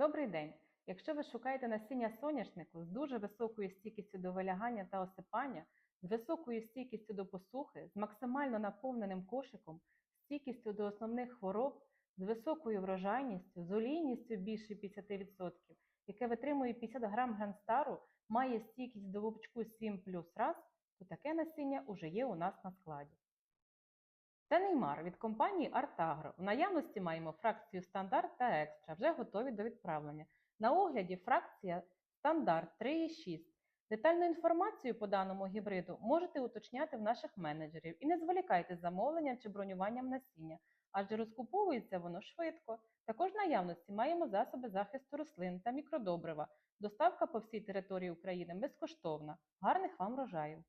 Добрий день! Якщо ви шукаєте насіння соняшнику з дуже високою стійкістю до вилягання та осипання, з високою стійкістю до посухи, з максимально наповненим кошиком, стійкістю до основних хвороб, з високою врожайністю, з олійністю більше 50%, яке витримує 50 грам гранстару, має стійкість до вовчку 7 плюс раз, то таке насіння уже є у нас на складі. Це Неймар від компанії Артагро. В наявності маємо фракцію стандарт та екстра, вже готові до відправлення. На огляді фракція стандарт 3,6. Детальну інформацію по даному гібриду можете уточняти в наших менеджерів і не зволікайте з замовленням чи бронюванням насіння, адже розкуповується воно швидко. Також в наявності маємо засоби захисту рослин та мікродобрива. Доставка по всій території України безкоштовна. Гарних вам врожаїв!